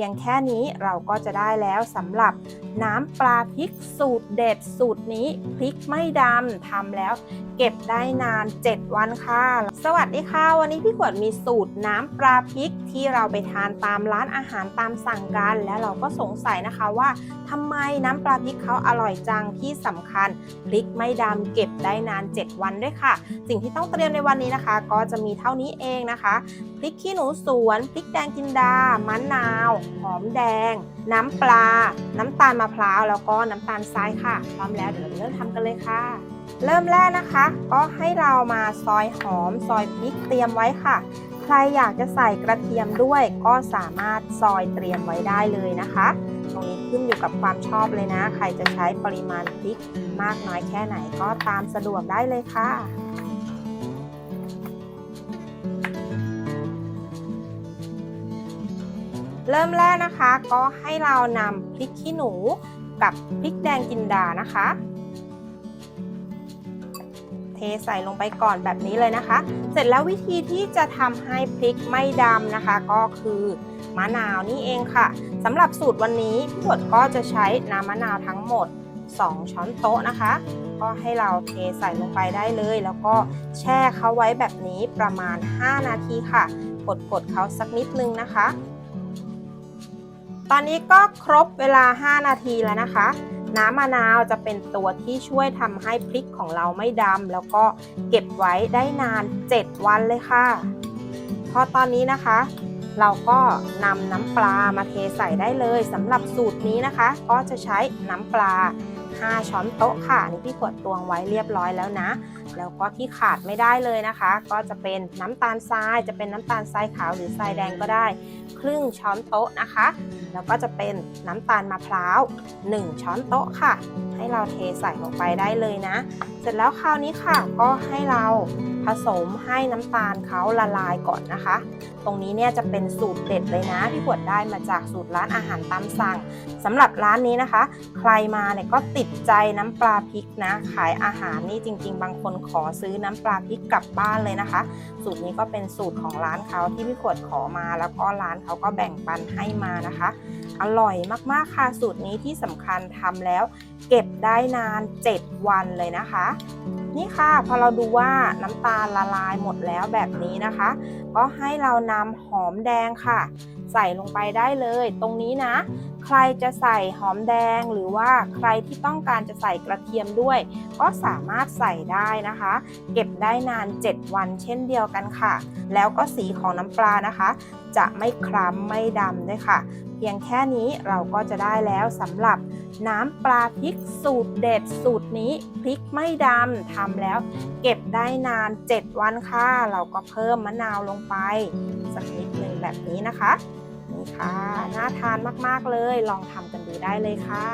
พียงแค่นี้เราก็จะได้แล้วสำหรับน้ำปลาพริกสูตรเด็ดสูตรนี้พริกไม่ดำทำแล้วเก็บได้นาน 7 วันค่ะสวัสดีค่ะ วันนี้พี่ขวดมีสูตรน้ำปลาพริกที่เราไปทานตามร้านอาหารตามสั่งกัน และเราก็สงสัยนะคะว่าทำไมน้ำปลาพริกเขาอร่อยจังที่สำคัญพริกไม่ดำเก็บได้นาน 7 วันด้วยค่ะ สิ่งที่ต้องเตรียมในวันนี้นะคะ ก็จะมีเท่านี้เองนะคะพริกขี้หนูสวนพริกแดงจินดามะนาว หอมแดง น้ำปลา น้ำตาลมะพร้าวแล้วก็น้ำตาลทรายค่ะพร้อมแล้วเดี๋ยวเราเริ่มทำกันเลยค่ะ เริ่มแรกนะคะ ก็ให้เรามาซอยหอมซอยพริกเตรียมไว้ค่ะ ใครอยากจะใส่กระเทียมด้วย ก็สามารถซอยเตรียมไว้ได้เลยนะคะ ตรงนี้ขึ้นอยู่กับความชอบเลยนะ ใครจะใช้ปริมาณพริกมากน้อยแค่ไหนก็ตามสะดวกได้เลยค่ะเริ่มแรกนะคะก็ให้เรานำพริกขี้หนูกับพริกแดงจินดานะคะ เทใส่ลงไปก่อนแบบนี้เลยนะคะ เสร็จแล้ววิธีที่จะทำให้พริกไม่ดำนะคะ ก็คือมะนาวนี่เองค่ะสำหรับสูตรวันนี้พี่บดก็จะใช้น้ำมะนาวทั้งหมด 2 ช้อนโต๊ะนะคะ ก็ให้เราเทใส่ลงไปได้เลย แล้วก็แช่เขาไว้แบบนี้ประมาณ 5 นาทีค่ะกดๆเขาสักนิดนึงนะคะ ตอนนี้ก็ครบเวลา 5 นาทีแล้วนะคะ น้ำมะนาวจะเป็นตัวที่ช่วยทำให้พริกของเราไม่ดำแล้วก็เก็บไว้ได้นาน 7 วันเลยค่ะ พอตอนนี้นะคะ เราก็นำน้ำปลามาเทใส่ได้เลยสำหรับสูตรนี้นะคะ ก็จะใช้น้ำปลา 5 ช้อนโต๊ะค่ะนี่พี่ขวดตวงไว้เรียบร้อยแล้วนะ แล้วก็ที่ขาดไม่ได้เลยนะคะ ก็จะเป็นน้ำตาลทรายจะเป็นน้ำตาลทรายขาวหรือทรายแดงก็ได้ ครึ่งช้อนโต๊ะนะคะ แล้วก็จะเป็นน้ำตาลมะพร้าว 1 ช้อนโต๊ะค่ะ ให้เราเทใส่ลงไปได้เลยนะ เสร็จแล้วคราวนี้ค่ะ ก็ให้เราผสมให้น้ำตาลเขาละลายก่อนนะคะ ตรงนี้เนี่ยจะเป็นสูตรเด็ดเลยนะที่ขวดได้มาจากสูตรร้านอาหารตามสั่งสำหรับร้านนี้นะคะ ใครมาเนี่ยก็ติดใจน้ำปลาพริกนะ ขายอาหารนี่จริง ๆ บางคนขอซื้อน้ำปลาพริกกลับบ้านเลยนะคะ สูตรนี้ก็เป็นสูตรของร้านเขาที่พี่ขวดขอมา แล้วก็ร้านเขาก็แบ่งปันให้มานะคะ อร่อยมากๆค่ะสูตรนี้ที่สำคัญทำแล้ว เก็บได้นาน 7 วันเลยนะคะ นี่ค่ะพอเราดูว่าน้ำตาลละลายหมดแล้วแบบนี้นะคะ ก็ให้เรานำหอมแดงค่ะ ใส่ลงไปได้เลย ตรงนี้นะ ใครจะใส่หอมแดงหรือว่าใครที่ต้องการจะใส่กระเทียมด้วย ก็สามารถใส่ได้นะคะ เก็บได้นาน 7 วันเช่นเดียวกันค่ะ แล้วก็สีของน้ำปลานะคะ จะไม่คล้ำไม่ดำด้วยค่ะ เพียงแค่นี้เราก็จะได้แล้วสำหรับน้ำปลาพริกสูตรเด็ดสูตรนี้พริกไม่ดำทำแล้ว เก็บได้นาน 7 วันค่ะ เราก็เพิ่มมะนาวลงไปสักนิดหนึ่งแบบนี้นะคะ นี่ค่ะ น่าทานมาก ๆ เลย ลองทำกันดูได้เลยค่ะ